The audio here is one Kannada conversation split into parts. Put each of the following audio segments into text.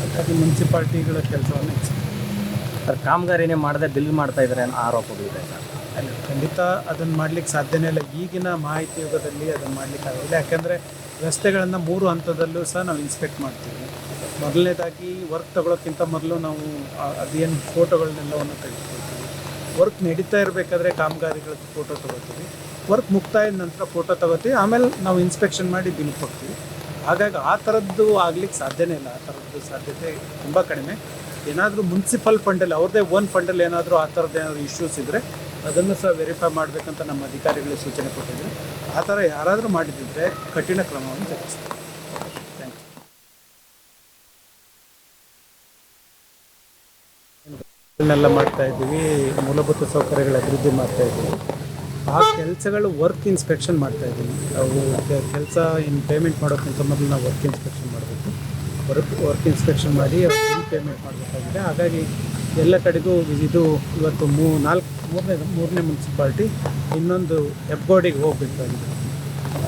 ಹಾಗಾಗಿ ಮುನ್ಸಿಪಾಲ್ಟಿಗಳ ಕೆಲಸವನ್ನು ಸರ್ ಕಾಮಗಾರಿನೇ ಮಾಡದೆ ಬಿಲ್ ಮಾಡ್ತಾ ಇದ್ದಾರೆ ಅನ್ನೋ ಆರೋಪಗಳಿದೆ ಸರ್. ಅಲ್ಲ ಖಂಡಿತ ಅದನ್ನು ಮಾಡ್ಲಿಕ್ಕೆ ಸಾಧ್ಯನೇ ಇಲ್ಲ. ಈಗಿನ ಮಾಹಿತಿ ಯುಗದಲ್ಲಿ ಅದನ್ನು ಮಾಡ್ಲಿಕ್ಕೆ ಆಗೋದಿಲ್ಲ. ಯಾಕೆಂದರೆ ರಸ್ತೆಗಳನ್ನು ಮೂರು ಹಂತದಲ್ಲೂ ಸಹ ನಾವು ಇನ್ಸ್ಪೆಕ್ಟ್ ಮಾಡ್ತೀವಿ. ಮೊದಲನೇದಾಗಿ ವರ್ಕ್ ತಗೊಳ್ಳೋಕ್ಕಿಂತ ಮೊದಲು ನಾವು ಅದೇನು ಫೋಟೋಗಳನ್ನೆಲ್ಲವನ್ನು ತೆಗೆದುಕೊಳ್ತೀವಿ. ವರ್ಕ್ ನಡೀತಾ ಇರಬೇಕಾದ್ರೆ ಕಾಮಗಾರಿಗಳ ಫೋಟೋ ತಗೋತೀವಿ ವರ್ಕ್ ಮುಕ್ತಾಯದ ನಂತರ ಫೋಟೋ ತಗೋತೀವಿ ಆಮೇಲೆ ನಾವು ಇನ್ಸ್ಪೆಕ್ಷನ್ ಮಾಡಿ ಬಿಲ್ ಕೊಡ್ತೀವಿ. ಹಾಗಾಗಿ ಆ ಥರದ್ದು ಆಗ್ಲಿಕ್ಕೆ ಸಾಧ್ಯನೇ ಇಲ್ಲ. ಆ ಥರದ್ದು ಸಾಧ್ಯತೆ ತುಂಬ ಕಡಿಮೆ. ಏನಾದರೂ ಮುನ್ಸಿಪಲ್ ಫಂಡಲ್ಲಿ ಅವ್ರದ್ದೇ ಓನ್ ಫಂಡಲ್ಲಿ ಏನಾದರೂ ಆ ಥರದ್ದು ಏನಾದರೂ ಇಶ್ಯೂಸ್ ಇದ್ದರೆ ಅದನ್ನು ಸಹ ವೆರಿಫೈ ಮಾಡಬೇಕಂತ ನಮ್ಮ ಅಧಿಕಾರಿಗಳಿಗೆ ಸೂಚನೆ ಕೊಟ್ಟಿದ್ದರು ಆ ಥರ ಯಾರಾದರೂ ಮಾಡಿದ್ದಿದ್ರೆ ಕಠಿಣ ಕ್ರಮವನ್ನು ಜರುಗಿಸ್ತೀವಿ ಥ್ಯಾಂಕ್ ಯು ಮಾಡ್ತಾ ಇದ್ದೀವಿ. ಮೂಲಭೂತ ಸೌಕರ್ಯಗಳ ಅಭಿವೃದ್ಧಿ ಮಾಡ್ತಾ ಇದ್ದೀವಿ. ಆ ಕೆಲಸಗಳು ವರ್ಕ್ ಇನ್ಸ್ಪೆಕ್ಷನ್ ಮಾಡ್ತಾ ಇದ್ದೀನಿ. ನಾವು ಕೆಲಸ ಇನ್ ಪೇಮೆಂಟ್ ಮಾಡೋಕ್ಕಿಂತ ಮೊದಲು ನಾವು ವರ್ಕ್ ಇನ್ಸ್ಪೆಕ್ಷನ್ ಮಾಡಬೇಕು. ವರ್ಕ್ ವರ್ಕ್ ಇನ್ಸ್ಪೆಕ್ಷನ್ ಮಾಡಿ ಬಿಲ್ ಪೇಮೆಂಟ್ ಮಾಡಬೇಕಾಗಿದೆ. ಹಾಗಾಗಿ ಎಲ್ಲ ಕಡೆಗೂ ಇದು ಇವತ್ತು ಮೂ, ನಾಲ್ಕು, ಮೂರನೇ ಮೂರನೇ ಮುನ್ಸಿಪಾಲ್ಟಿ ಇನ್ನೊಂದು ಹೆಬ್ಬೋಡಿಗೆ ಹೋಗಬೇಕಾಗಿದೆ.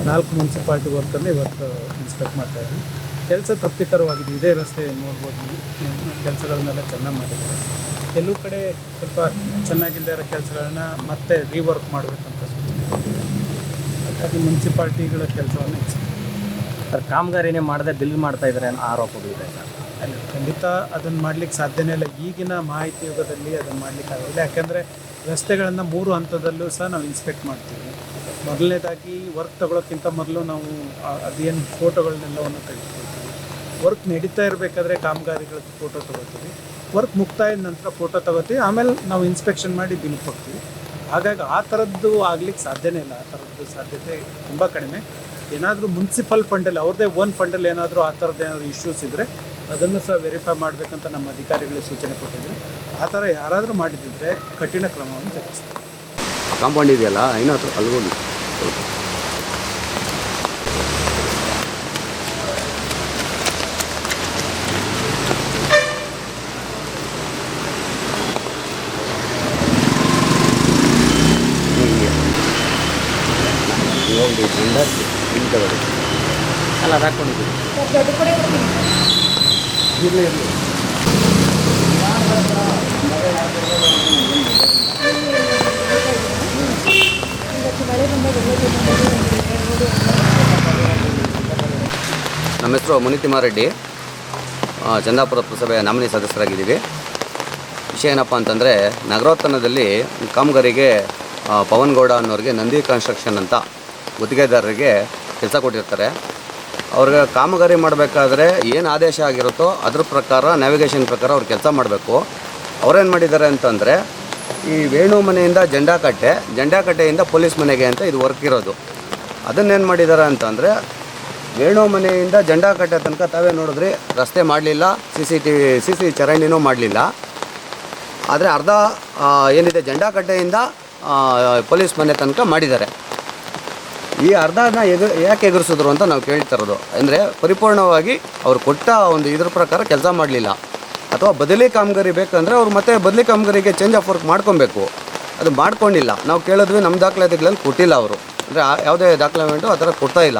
ನಾಲ್ಕು ಮುನ್ಸಿಪಾಲ್ಟಿ ವರ್ಕನ್ನು ಇವತ್ತು ಇನ್ಸ್ಪೆಕ್ಟ್ ಮಾಡ್ತಾ ಇದ್ದೀವಿ ಕೆಲಸ ತೃಪ್ತಿಕರವಾಗಿದೆ. ಇದೇ ರಸ್ತೆ ನೋಡ್ಬೋದು. ಕೆಲಸಗಳನ್ನೆಲ್ಲ ಚೆನ್ನಾಗಿ ಮಾಡಿದ್ದಾರೆ. ಕೆಲವು ಕಡೆ ಸ್ವಲ್ಪ ಚೆನ್ನಾಗಿಲ್ಲದೆ ಇರೋ ಕೆಲಸಗಳನ್ನ ಮತ್ತೆ ರೀವರ್ಕ್ ಮಾಡಬೇಕಂತ. ಹಾಗಾಗಿ ಮುನ್ಸಿಪಾಲ್ಟಿಗಳ ಕೆಲಸವನ್ನು ಸರ್ ಕಾಮಗಾರಿನೇ ಮಾಡದೆ ಬಿಲ್ ಮಾಡ್ತಾ ಇದ್ದಾರೆ ಅನ್ನೋ ಆರೋಪಗಳಿದೆ ಸರ್. ಅಲ್ಲ ಖಂಡಿತ ಅದನ್ನು ಮಾಡ್ಲಿಕ್ಕೆ ಸಾಧ್ಯನೇ ಇಲ್ಲ. ಈಗಿನ ಮಾಹಿತಿ ಯುಗದಲ್ಲಿ ಅದನ್ನು ಮಾಡ್ಲಿಕ್ಕೆ ಆಗೋದಿಲ್ಲ. ಯಾಕೆಂದರೆ ರಸ್ತೆಗಳನ್ನು ಮೂರು ಹಂತದಲ್ಲೂ ಸಹ ನಾವು ಇನ್ಸ್ಪೆಕ್ಟ್ ಮಾಡ್ತೀವಿ. ಮೊದಲನೇದಾಗಿ ವರ್ಕ್ ತಗೊಳ್ಳೋಕ್ಕಿಂತ ಮೊದಲು ನಾವು ಅದೇನು ಫೋಟೋಗಳನ್ನೆಲ್ಲವನ್ನು ತೆಗೆದುಕೊಳ್ತೀವಿ ವರ್ಕ್ ನಡೀತಾ ಇರಬೇಕಾದ್ರೆ ಕಾಮಗಾರಿಗಳ ಫೋಟೋ ತಗೋತೀವಿ ವರ್ಕ್ ಮುಕ್ತಾಯದ ನಂತರ ಫೋಟೋ ತಗೋತೀವಿ ಆಮೇಲೆ ನಾವು ಇನ್ಸ್ಪೆಕ್ಷನ್ ಮಾಡಿ ಬಿಲ್ ಕೊಡ್ತೀವಿ. ಹಾಗಾಗಿ ಆ ಥರದ್ದು ಆಗ್ಲಿಕ್ಕೆ ಸಾಧ್ಯನೇ ಇಲ್ಲ. ಆ ಥರದ್ದು ಸಾಧ್ಯತೆ ತುಂಬ ಕಡಿಮೆ. ಏನಾದರೂ ಮುನ್ಸಿಪಲ್ ಫಂಡಲ್ಲಿ ಅವ್ರದ್ದೇ ಓನ್ ಫಂಡಲ್ಲಿ ಏನಾದರೂ ಆ ಥರದ್ದು ಏನಾದರೂ ಇಶ್ಯೂಸ್ ಇದ್ದರೆ ಅದನ್ನು ಸಹ ವೆರಿಫೈ ಮಾಡಬೇಕಂತ ನಮ್ಮ ಅಧಿಕಾರಿಗಳಿಗೆ ಸೂಚನೆ ಕೊಟ್ಟಿದ್ರು ಆ ಥರ ಯಾರಾದರೂ ಮಾಡಿದ್ದಿದ್ರೆ ಕಠಿಣ ಕ್ರಮವನ್ನು ಜರುಗಿಸ್ತೀವಿ. ಕಾಂಪೌಂಡ್ ಇದೆಯಲ್ಲ? ಏನಾದರೂ ಅಲ್ಗೋಗಿ ಹೋಗಿ ಟೆಂಡರ್ ಇಲ್ಲಿ ನಮ್ಮ ಹೆಸರು ಮುನಿತಿಮಾರೆಡ್ಡಿ ಚಂದಾಪುರ ಪುರಸಭೆಯ ನಾಮಿನಿ ಸದಸ್ಯರಾಗಿದ್ದೀವಿ. ವಿಷಯ ಏನಪ್ಪ ಅಂತಂದರೆ ನಗರೋತ್ತನದಲ್ಲಿ ಕಾಮಗಾರಿಗೆ ಪವನ್ಗೌಡ ಪವನ್ ಅನ್ನೋರಿಗೆ ನಂದಿ ಕನ್ಸ್ಟ್ರಕ್ಷನ್ ಅಂತ ಗುತ್ತಿಗೆದಾರರಿಗೆ ಕೆಲಸ ಕೊಟ್ಟಿರ್ತಾರೆ. ಅವ್ರಿಗೆ ಕಾಮಗಾರಿ ಮಾಡಬೇಕಾದ್ರೆ ಏನು ಆದೇಶ ಆಗಿರುತ್ತೋ ಅದ್ರ ಪ್ರಕಾರ ನ್ಯಾವಿಗೇಷನ್ ಪ್ರಕಾರ ಅವ್ರು ಕೆಲಸ ಮಾಡಬೇಕು. ಅವ್ರೇನು ಮಾಡಿದ್ದಾರೆ ಅಂತಂದರೆ ಈ ವೇಣು ಮನೆಯಿಂದ ಜಂಡಾಕಟ್ಟೆ ಜಂಡಾಕಟ್ಟೆಯಿಂದ ಪೊಲೀಸ್ ಮನೆಗೆ ಅಂತ ಇದು ವರ್ಕ್ ಇರೋದು. ಅದನ್ನೇನು ಮಾಡಿದ್ದಾರೆ ಅಂತಂದರೆ, ವೇಣು ಮನೆಯಿಂದ ಜಂಡಾಕಟ್ಟೆ ತನಕ ತಾವೇ ನೋಡಿದ್ರಿ ರಸ್ತೆ ಮಾಡಲಿಲ್ಲ C C T C C ಚರಂಡಿನೂ ಮಾಡಲಿಲ್ಲ. ಆದರೆ ಅರ್ಧ ಏನಿದೆ ಜಂಡಾಕಟ್ಟೆಯಿಂದ ಪೊಲೀಸ್ ಮನೆ ತನಕ ಮಾಡಿದ್ದಾರೆ. ಈ ಅರ್ಧನ ಎದುರು, ಯಾಕೆ ಎದುರಿಸಿದ್ರು ಅಂತ ನಾವು ಕೇಳ್ತಿರೋದು ಅಂದರೆ ಪರಿಪೂರ್ಣವಾಗಿ ಅವರು ಕೊಟ್ಟ ಒಂದು ಇದ್ರ ಪ್ರಕಾರ ಕೆಲಸ ಮಾಡಲಿಲ್ಲ. ಅಥವಾ ಬದಲಿ ಕಾಮಗಾರಿ ಬೇಕಂದರೆ ಅವ್ರು ಮತ್ತೆ ಬದಲಿ ಕಾಮಗಾರಿಗೆ ಚೇಂಜ್ ಆಫ್ ವರ್ಕ್ ಮಾಡ್ಕೊಬೇಕು. ಅದು ಮಾಡ್ಕೊಂಡಿಲ್ಲ. ನಾವು ಕೇಳಿದ್ವಿ ನಮ್ಮ ದಾಖಲಾತಿಗಳಲ್ಲಿ ಕೊಟ್ಟಿಲ್ಲ ಅವರು. ಅಂದರೆ ಯಾವುದೇ ದಾಖಲಾಮೆಂಟು ಆ ಥರ ಕೊಡ್ತಾ ಇಲ್ಲ.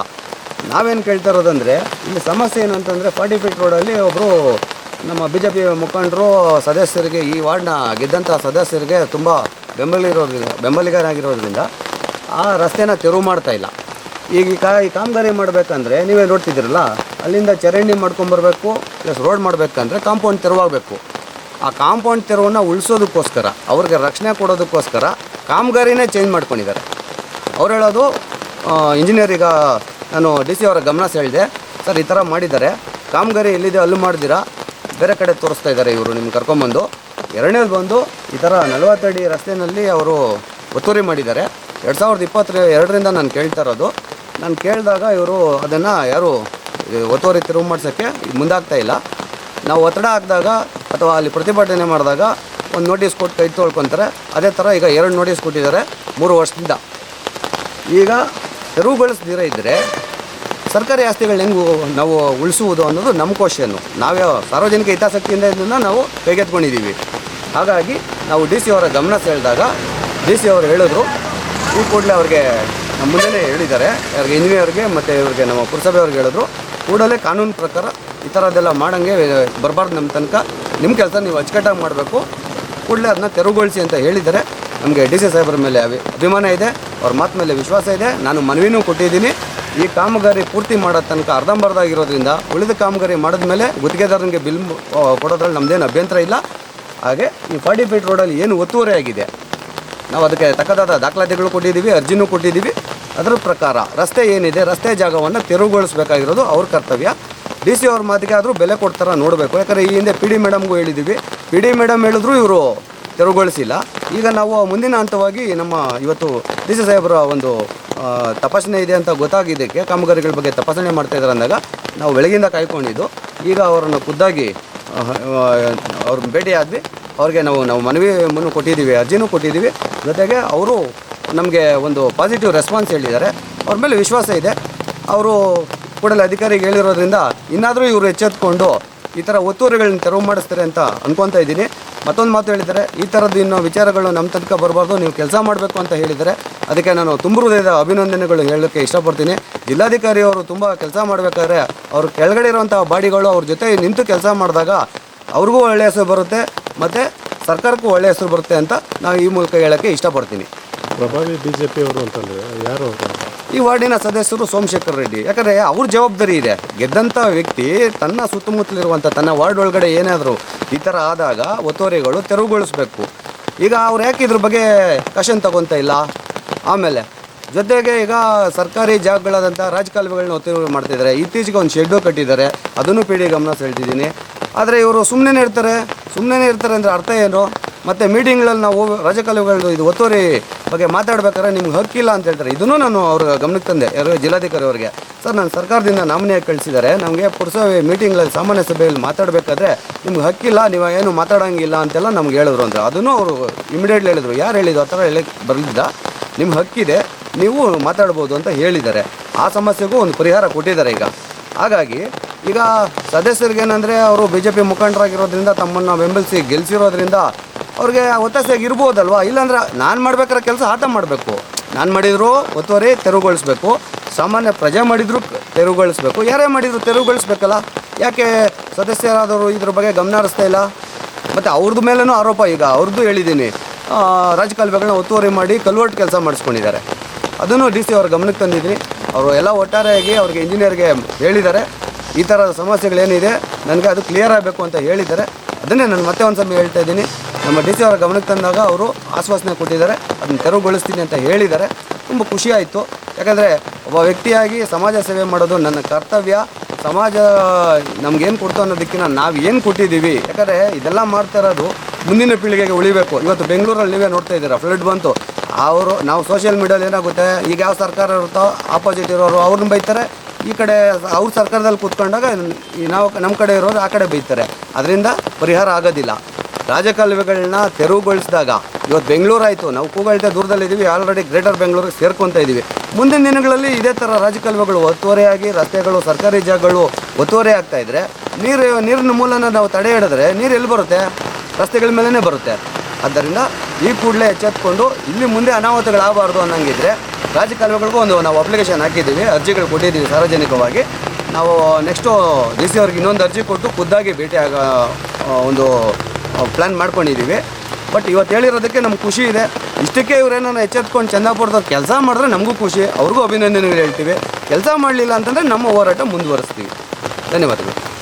ನಾವೇನು ಕೇಳ್ತಾ ಇರೋದಂದರೆ, ಇಲ್ಲಿ ಸಮಸ್ಯೆ ಏನು ಅಂತಂದರೆ ಫಾರ್ಟಿ ಫೀಟ್ ರೋಡಲ್ಲಿ ಒಬ್ಬರು ನಮ್ಮ ಬಿ ಜೆ ಪಿ ಮುಖಂಡರು ಸದಸ್ಯರಿಗೆ, ಈ ವಾರ್ಡ್ನ ಗೆದ್ದಂಥ ಸದಸ್ಯರಿಗೆ ತುಂಬ ಬೆಂಬಲಿರೋದ್ರಿಂದ ಬೆಂಬಲಿಗರಾಗಿರೋದ್ರಿಂದ ಆ ರಸ್ತೆನ ತೆರವು ಮಾಡ್ತಾ ಇಲ್ಲ. ಈಗ ಈ ಕಾಮಗಾರಿ ಮಾಡಬೇಕಂದ್ರೆ ನೀವೇ ನೋಡ್ತಿದ್ದೀರಲ್ಲ ಅಲ್ಲಿಂದ ಚರಂಡಿ ಮಾಡ್ಕೊಂಬರ್ಬೇಕು ಪ್ಲಸ್ ರೋಡ್ ಮಾಡಬೇಕಂದ್ರೆ ಕಾಂಪೌಂಡ್ ತೆರವಾಗಬೇಕು. ಆ ಕಾಂಪೌಂಡ್ ತೆರವನ್ನು ಉಳಿಸೋದಕ್ಕೋಸ್ಕರ, ಅವ್ರಿಗೆ ರಕ್ಷಣೆ ಕೊಡೋದಕ್ಕೋಸ್ಕರ ಕಾಮಗಾರಿನೇ ಚೇಂಜ್ ಮಾಡ್ಕೊಂಡಿದ್ದಾರೆ. ಅವ್ರು ಹೇಳೋದು ಇಂಜಿನಿಯರ್ ನಾನು ಡಿ ಸಿ ಅವರ ಗಮನ ಸೆಳೆದೆ, ಸರ್, ಈ ಥರ ಮಾಡಿದ್ದಾರೆ. ಕಾಮಗಾರಿ ಎಲ್ಲಿದೆ, ಅಲ್ಲೂ ಮಾಡಿದ್ದೀರಾ ಬೇರೆ ಕಡೆ ತೋರಿಸ್ತಾ ಇದ್ದಾರೆ ಇವರು ನಿಮ್ಗೆ ಕರ್ಕೊಂಬಂದು. ಎರಡನೇದು ಬಂದು, ಈ ಥರ ನಲವತ್ತಡಿ ರಸ್ತೆಯಲ್ಲಿ ಅವರು ಒತ್ತುವರಿ ಮಾಡಿದ್ದಾರೆ. ಎರಡು ಸಾವಿರದ ಇಪ್ಪತ್ತರ ಎರಡರಿಂದ ನಾನು ಕೇಳ್ತಾ ಇರೋದು. ನಾನು ಕೇಳಿದಾಗ ಇವರು ಅದನ್ನು ಯಾರು ಒತ್ತುವರಿ ತಿರುವು ಮಾಡಿಸೋಕ್ಕೆ ಮುಂದಾಗ್ತಾ ಇಲ್ಲ. ನಾವು ಒತ್ತಡ ಹಾಕಿದಾಗ ಅಥವಾ ಅಲ್ಲಿ ಪ್ರತಿಭಟನೆ ಮಾಡಿದಾಗ ಒಂದು ನೋಟಿಸ್ ಕೊಟ್ಟು ಕೈ ತೊಳ್ಕೊತಾರೆ. ಅದೇ ಥರ ಈಗ ಎರಡು ನೋಟಿಸ್ ಕೊಟ್ಟಿದ್ದಾರೆ ಮೂರು ವರ್ಷದಿಂದ. ಈಗ ತೆರವುಗೊಳಿಸ್ದಿರ ಇದ್ದರೆ ಸರ್ಕಾರಿ ಆಸ್ತಿಗಳನ್ನ ಹೆಂಗೆ ನಾವು ಉಳಿಸುವುದು ಅನ್ನೋದು ನಮ್ಮ ಕ್ವಶನ್ನು ನಾವೇ ಸಾರ್ವಜನಿಕ ಹಿತಾಸಕ್ತಿಯಿಂದ ಇದನ್ನು ನಾವು ಕೈಗೆತ್ಕೊಂಡಿದ್ದೀವಿ ಹಾಗಾಗಿ ನಾವು ಡಿ ಸಿ ಅವರ ಗಮನ ಸೆಳೆದಾಗ ಡಿ ಸಿ ಅವರು ಹೇಳಿದ್ರು, ಈ ಕೂಡಲೇ ಅವ್ರಿಗೆ ನಮ್ಮ ಮುಂದೆನೇ ಹೇಳಿದ್ದಾರೆ. ಯಾರಿಗೆ ಇಂಜಿನಿಯರ್ಗೆ ಮತ್ತು ಇವ್ರಿಗೆ ನಮ್ಮ ಪುರಸಭೆಯವ್ರಿಗೆ ಹೇಳಿದ್ರು. ಕೂಡಲೇ ಕಾನೂನು ಪ್ರಕಾರ ಈ ಥರದ್ದೆಲ್ಲ ಮಾಡಂಗೆ ಬರಬಾರ್ದು ನಮ್ಮ ತನಕ. ನಿಮ್ಮ ಕೆಲಸ ನೀವು ಅಚ್ಚುಕಟ್ಟಾಗಿ ಮಾಡಬೇಕು. ಕೂಡಲೇ ಅದನ್ನ ತೆರವುಗೊಳಿಸಿ ಅಂತ ಹೇಳಿದರೆ ನಮಗೆ ಡಿ ಸಿ ಸಾಹೇಬರ ಮೇಲೆ ಅಭಿ ಅಭಿಮಾನ ಇದೆ, ಅವ್ರ ಮಾತು ಮೇಲೆ ವಿಶ್ವಾಸ ಇದೆ. ನಾನು ಮನವಿನೂ ಕೊಟ್ಟಿದ್ದೀನಿ. ಈ ಕಾಮಗಾರಿ ಪೂರ್ತಿ ಮಾಡೋ ತನಕ ಅರ್ಧಂಬರ್ಧ ಆಗಿರೋದ್ರಿಂದ ಉಳಿದ ಕಾಮಗಾರಿ ಮಾಡಿದ ಮೇಲೆ ಗುತ್ತಿಗೆದಾರನಿಗೆ ಬಿಲ್ ಕೊಡೋದ್ರಲ್ಲಿ ನಮ್ಮದೇನು ಅಭ್ಯಂತರ ಇಲ್ಲ. ಹಾಗೆ ಈ ಫಾರ್ಟಿ ಫೀಟ್ ರೋಡಲ್ಲಿ ಏನು ಒತ್ತುವರಿ ಆಗಿದೆ, ನಾವು ಅದಕ್ಕೆ ತಕ್ಕದಾದ ದಾಖಲಾತಿಗಳು ಕೊಟ್ಟಿದ್ದೀವಿ, ಅರ್ಜಿನೂ ಕೊಟ್ಟಿದ್ದೀವಿ. ಅದರ ಪ್ರಕಾರ ರಸ್ತೆ ಏನಿದೆ, ರಸ್ತೆ ಜಾಗವನ್ನು ತೆರವುಗೊಳಿಸಬೇಕಾಗಿರೋದು ಅವ್ರ ಕರ್ತವ್ಯ. ಡಿ ಸಿ ಅವ್ರ ಮಾತಿಗೆ ಆದರೂ ಬೆಲೆ ಕೊಡ್ತಾರ ನೋಡಬೇಕು. ಯಾಕಂದರೆ ಈ ಹಿಂದೆ ಪಿ ಡಿ ಮೇಡಮ್ಗೂ ಹೇಳಿದ್ದೀವಿ ಪಿ ಡಿ ಮೇಡಮ್ ಹೇಳಿದ್ರು ಇವರು ತೆರವುಗೊಳಿಸಿಲ್ಲ. ಈಗ ನಾವು ಮುಂದಿನ ಹಂತವಾಗಿ ನಮ್ಮ ಇವತ್ತು ಡಿ ಸಿ ಸಾಹೇಬರ ಒಂದು ತಪಾಸಣೆ ಇದೆ ಅಂತ ಗೊತ್ತಾಗಿದ್ದಕ್ಕೆ, ಕಾಮಗಾರಿಗಳ ಬಗ್ಗೆ ತಪಾಸಣೆ ಮಾಡ್ತಾ ಇದ್ದಾರೆ ಅಂದಾಗ ನಾವು ಬೆಳಗಿಂದ ಕಾಯ್ಕೊಂಡಿದ್ದು. ಈಗ ಅವರನ್ನು ಖುದ್ದಾಗಿ ಅವ್ರ ಭೇಟಿಯಾದ್ವಿ. ಅವ್ರಿಗೆ ನಾವು ನಾವು ಮನವಿ ಮನವಿ ಕೊಟ್ಟಿದ್ದೀವಿ, ಅರ್ಜಿನೂ ಕೊಟ್ಟಿದ್ದೀವಿ. ಜೊತೆಗೆ ಅವರು ನಮಗೆ ಒಂದು ಪಾಸಿಟಿವ್ ರೆಸ್ಪಾನ್ಸ್ ಹೇಳಿದ್ದಾರೆ. ಅವ್ರ ಮೇಲೆ ವಿಶ್ವಾಸ ಇದೆ. ಅವರು ಕೂಡಲೇ ಅಧಿಕಾರಿಗೆ ಹೇಳಿರೋದ್ರಿಂದ ಇನ್ನಾದರೂ ಇವರು ಎಚ್ಚೆತ್ಕೊಂಡು ಈ ಥರ ಒತ್ತುವರಿಗಳನ್ನ ತೆರವು ಮಾಡಿಸ್ತಾರೆ ಅಂತ ಅನ್ಕೊತಾ ಇದ್ದೀನಿ. ಮತ್ತೊಂದು ಮಾತು ಹೇಳಿದ್ದಾರೆ, ಈ ಥರದ್ದು ಇನ್ನೂ ವಿಚಾರಗಳು ನಮ್ಮ ತನಕ ಬರಬಾರ್ದು, ನೀವು ಕೆಲಸ ಮಾಡಬೇಕು ಅಂತ ಹೇಳಿದರೆ ಅದಕ್ಕೆ ನಾನು ತುಂಬ ಹೃದಯದ ಅಭಿನಂದನೆಗಳು ಹೇಳೋಕ್ಕೆ ಇಷ್ಟಪಡ್ತೀನಿ. ಜಿಲ್ಲಾಧಿಕಾರಿ ಅವರು ತುಂಬ ಕೆಲಸ ಮಾಡಬೇಕಾದ್ರೆ ಅವ್ರ ಕೆಳಗಡೆ ಇರುವಂಥ ಬಾಡಿಗಳು ಅವ್ರ ಜೊತೆ ನಿಂತು ಕೆಲಸ ಮಾಡಿದಾಗ ಅವ್ರಿಗೂ ಒಳ್ಳೆಯ ಹೆಸರು ಬರುತ್ತೆ, ಮತ್ತು ಸರ್ಕಾರಕ್ಕೂ ಒಳ್ಳೆಯ ಹೆಸರು ಬರುತ್ತೆ ಅಂತ ನಾವು ಈ ಮೂಲಕ ಹೇಳೋಕ್ಕೆ ಇಷ್ಟಪಡ್ತೀನಿ. ಪ್ರಭಾವಿ ಬಿ ಜೆ ಪಿ ಅವರು ಅಂತಂದರೆ ಯಾರು ಈ ವಾರ್ಡಿನ ಸದಸ್ಯರು ಸೋಮಶೇಖರ್ ರೆಡ್ಡಿ. ಯಾಕಂದರೆ ಅವ್ರ ಜವಾಬ್ದಾರಿ ಇದೆ. ಗೆದ್ದಂಥ ವ್ಯಕ್ತಿ ತನ್ನ ಸುತ್ತಮುತ್ತಲಿರುವಂಥ ತನ್ನ ವಾರ್ಡ್ ಒಳಗಡೆ ಏನಾದರೂ ಈ ಥರ ಆದಾಗ ಒತ್ತುವರಿಗಳು ತೆರವುಗೊಳಿಸಬೇಕು. ಈಗ ಅವ್ರು ಯಾಕೆ ಇದ್ರ ಬಗ್ಗೆ ಕಷನ್ ತಗೊಂತ ಇಲ್ಲ? ಆಮೇಲೆ ಜೊತೆಗೆ ಈಗ ಸರ್ಕಾರಿ ಜಾಗಗಳಾದಂಥ ರಾಜಕಾಲುವೆಗಳನ್ನ ಒತ್ತುವರಿ ಮಾಡ್ತಿದ್ದಾರೆ ಇತ್ತೀಚೆಗೆ ಒಂದು ಶೆಡ್ಡು ಕಟ್ಟಿದ್ದಾರೆ. ಅದನ್ನು ಪಿ ಡಿ ಗಮನ ಸೆಳ್ತಿದ್ದೀನಿ ಆದರೆ ಇವರು ಸುಮ್ಮನೆ ಇರ್ತಾರೆ. ಸುಮ್ಮನೆ ಇರ್ತಾರೆ ಅಂದರೆ ಅರ್ಥ ಏನು? ಮತ್ತು ಮೀಟಿಂಗ್ಗಳಲ್ಲಿ ನಾವು ರಾಜಕಾಲುವೆಗಳು ಇದು ಒತ್ತುವರಿ ಬಗ್ಗೆ ಮಾತಾಡ್ಬೇಕಾದ್ರೆ ನಿಮ್ಗೆ ಹಕ್ಕಿಲ್ಲ ಅಂತ ಹೇಳ್ತಾರೆ. ಇದನ್ನು ನಾನು ಅವ್ರ ಗಮನಕ್ಕೆ ತಂದೆ, ಯಾರು ಜಿಲ್ಲಾಧಿಕಾರಿ ಅವರಿಗೆ. ಸರ್, ನಾನು ಸರ್ಕಾರದಿಂದ ನಾಮಿನಿಯಾಗಿ ಕಳಿಸಿದ್ದಾರೆ. ನಮಗೆ ಪುರಸಭೆ ಮೀಟಿಂಗ್ಗಳಲ್ಲಿ ಸಾಮಾನ್ಯ ಸಭೆಯಲ್ಲಿ ಮಾತಾಡಬೇಕಾದ್ರೆ ನಿಮ್ಗೆ ಹಕ್ಕಿಲ್ಲ, ನೀವು ಏನು ಮಾತಾಡೋಂಗಿಲ್ಲ ಅಂತೆಲ್ಲ ನಮ್ಗೆ ಹೇಳಿದ್ರು ಅಂದ್ರೆ ಅದನ್ನು ಅವರು ಇಮಿಡಿಯೇಟ್ಲಿ ಹೇಳಿದ್ರು. ಯಾರು ಹೇಳಿದ್ರು ಆ ಥರ ಹೇಳಕ್ಕೆ ಬರಲಿಲ್ಲ. ನಿಮ್ಮ ಹಕ್ಕಿದೆ, ನೀವು ಮಾತಾಡ್ಬೋದು ಅಂತ ಹೇಳಿದ್ದಾರೆ. ಆ ಸಮಸ್ಯೆಗೂ ಒಂದು ಪರಿಹಾರ ಕೊಟ್ಟಿದ್ದಾರೆ ಈಗ. ಹಾಗಾಗಿ ಈಗ ಸದಸ್ಯರಿಗೇನೆಂದರೆ ಅವರು ಬಿ ಜೆ ಪಿ ಮುಖಂಡರಾಗಿರೋದ್ರಿಂದ, ತಮ್ಮನ್ನು ಬೆಂಬಲಿಸಿ ಗೆಲ್ಸಿರೋದ್ರಿಂದ ಅವ್ರಿಗೆ ಒತ್ತಾಸೆಯಾಗಿ ಇರ್ಬೋದಲ್ವಾ ಇಲ್ಲಾಂದ್ರೆ ನಾನು ಮಾಡ್ಬೇಕಾದ್ರೆ ಕೆಲಸ ಆತ ಮಾಡಬೇಕು. ನಾನು ಮಾಡಿದ್ರು ಒತ್ತುವರಿ ತೆರವುಗೊಳಿಸ್ಬೇಕು. ಸಾಮಾನ್ಯ ಪ್ರಜೆ ಮಾಡಿದ್ರು ತೆರವುಗೊಳಿಸ್ಬೇಕು. ಯಾರೇ ಮಾಡಿದ್ರು ತೆರವುಗೊಳಿಸ್ಬೇಕಲ್ಲ? ಯಾಕೆ ಸದಸ್ಯರಾದವರು ಇದ್ರ ಬಗ್ಗೆ ಗಮನ ಹರಿಸ್ತಾ ಇಲ್ಲ? ಮತ್ತು ಅವ್ರದ್ದು ಮೇಲೂ ಆರೋಪ ಈಗ ಅವ್ರದ್ದು ಹೇಳಿದ್ದೀನಿ. ರಾಜಕಾಲುವೆಗಳನ್ನ ಒತ್ತುವರಿ ಮಾಡಿ ಕಲ್ವರ್ಟ್ ಕೆಲಸ ಮಾಡಿಸ್ಕೊಂಡಿದ್ದಾರೆ. ಅದನ್ನು ಡಿ ಸಿ ಅವ್ರ ಗಮನಕ್ಕೆ ತಂದಿದ್ದೀನಿ ಅವರು ಎಲ್ಲ ಒಟ್ಟಾರೆಯಾಗಿ ಅವ್ರಿಗೆ ಇಂಜಿನಿಯರ್ಗೆ ಹೇಳಿದ್ದಾರೆ. ಈ ಥರದ ಸಮಸ್ಯೆಗಳೇನಿದೆ, ನನಗೆ ಅದು ಕ್ಲಿಯರ್ ಆಗಬೇಕು ಅಂತ ಹೇಳಿದ್ದಾರೆ. ಅದನ್ನೇ ನಾನು ಮತ್ತೆ ಒಂದು ಸಮಯ ಹೇಳ್ತಾ ಇದ್ದೀನಿ. ನಮ್ಮ ಡಿ ಸಿ ಅವರ ಗಮನಕ್ಕೆ ತಂದಾಗ ಅವರು ಆಶ್ವಾಸನೆ ಕೊಟ್ಟಿದ್ದಾರೆ, ಅದನ್ನು ತೆರವುಗೊಳಿಸ್ತೀನಿ ಅಂತ ಹೇಳಿದ್ದಾರೆ. ತುಂಬ ಖುಷಿ ಆಯಿತು. ಯಾಕಂದರೆ ಒಬ್ಬ ವ್ಯಕ್ತಿಯಾಗಿ ಸಮಾಜ ಸೇವೆ ಮಾಡೋದು ನನ್ನ ಕರ್ತವ್ಯ. ಸಮಾಜ ನಮ್ಗೇನು ಕೊಡ್ತು ಅನ್ನೋದಕ್ಕಿಂತ ನಾವು ಏನು ಕೊಟ್ಟಿದ್ದೀವಿ? ಯಾಕಂದರೆ ಇದೆಲ್ಲ ಮಾಡ್ತಾ ಇರೋದು ಮುಂದಿನ ಪೀಳಿಗೆಗೆ ಉಳಿಬೇಕು. ಇವತ್ತು ಬೆಂಗಳೂರಲ್ಲಿ ನೀವೇ ನೋಡ್ತಾ ಇದ್ದೀರಾ, ಫ್ಲಡ್ ಬಂತು. ಅವರು ನಾವು ಸೋಷಿಯಲ್ ಮೀಡಿಯಲ್ಲಿ ಏನಾಗುತ್ತೆ, ಈಗ ಯಾವ ಸರ್ಕಾರ ಇರುತ್ತೋ ಆಪೋಸಿಟ್ ಇರೋರು ಅವ್ರನ್ನ ಬೈತಾರೆ. ಈ ಕಡೆ ಅವ್ರ ಸರ್ಕಾರದಲ್ಲಿ ಕೂತ್ಕೊಂಡಾಗ ನಾವು ನಮ್ಮ ಕಡೆ ಇರೋರು ಆ ಕಡೆ ಬೈತಾರೆ. ಅದರಿಂದ ಪರಿಹಾರ ಆಗೋದಿಲ್ಲ. ರಾಜಕಾಲುವೆಗಳನ್ನ ತೆರವುಗೊಳಿಸಿದಾಗ ಇವತ್ತು ಬೆಂಗಳೂರು ಆಯಿತು ನಾವು ಕೂಗಳ್ತೆ ದೂರದಲ್ಲಿದ್ದೀವಿ. ಆಲ್ರೆಡಿ ಗ್ರೇಟರ್ ಬೆಂಗಳೂರಿಗೆ ಸೇರ್ಕೊತಾ ಇದ್ದೀವಿ ಮುಂದಿನ ದಿನಗಳಲ್ಲಿ ಇದೇ ಥರ ರಾಜಕಾಲುವೆಗಳು ಒತ್ತುವರಿಯಾಗಿ, ರಸ್ತೆಗಳು, ಸರ್ಕಾರಿ ಜಾಗಗಳು ಒತ್ತುವರಿ ಆಗ್ತಾ ಇದ್ದರೆ ನೀರು, ನೀರಿನ ಮೂಲನ ನಾವು ತಡೆ ಹಿಡಿದ್ರೆ ನೀರು ಎಲ್ಲಿ ಬರುತ್ತೆ? ರಸ್ತೆಗಳ ಮೇಲೇ ಬರುತ್ತೆ. ಆದ್ದರಿಂದ ಈ ಕೂಡಲೇ ಎಚ್ಚೆತ್ಕೊಂಡು ಇಲ್ಲಿ ಮುಂದೆ ಅನಾಹುತಗಳಾಗಬಾರ್ದು ಅನ್ನಂಗಿದ್ರೆ ರಾಜಕಾಲುವೆಗಳಿಗೂ ಒಂದು ನಾವು ಅಪ್ಲಿಕೇಶನ್ ಹಾಕಿದ್ದೀವಿ. ಅರ್ಜಿಗಳು ಕೊಟ್ಟಿದ್ದೀವಿ ಸಾರ್ವಜನಿಕವಾಗಿ. ನಾವು ನೆಕ್ಸ್ಟು ಡಿ ಸಿ ಅವ್ರಿಗೆ ಇನ್ನೊಂದು ಅರ್ಜಿ ಕೊಟ್ಟು ಖುದ್ದಾಗಿ ಭೇಟಿ ಆಗ ಒಂದು ಪ್ಲ್ಯಾನ್ ಮಾಡ್ಕೊಂಡಿದ್ದೀವಿ ಬಟ್ ಇವತ್ತು ಹೇಳಿರೋದಕ್ಕೆ ನಮ್ಗೆ ಖುಷಿ ಇದೆ. ಇಷ್ಟಕ್ಕೆ ಇವರೇನೋ ಎಚ್ಚೆತ್ಕೊಂಡು ಚಂದಾಪುರದವ್ರು ಕೆಲಸ ಮಾಡಿದ್ರೆ ನಮಗೂ ಖುಷಿ. ಅವ್ರಿಗೂ ಅಭಿನಂದನೆಗಳು ಹೇಳ್ತೀವಿ. ಕೆಲಸ ಮಾಡಲಿಲ್ಲ ಅಂತಂದರೆ ನಮ್ಮ ಹೋರಾಟ ಮುಂದುವರಿಸ್ತೀವಿ. ಧನ್ಯವಾದಗಳು.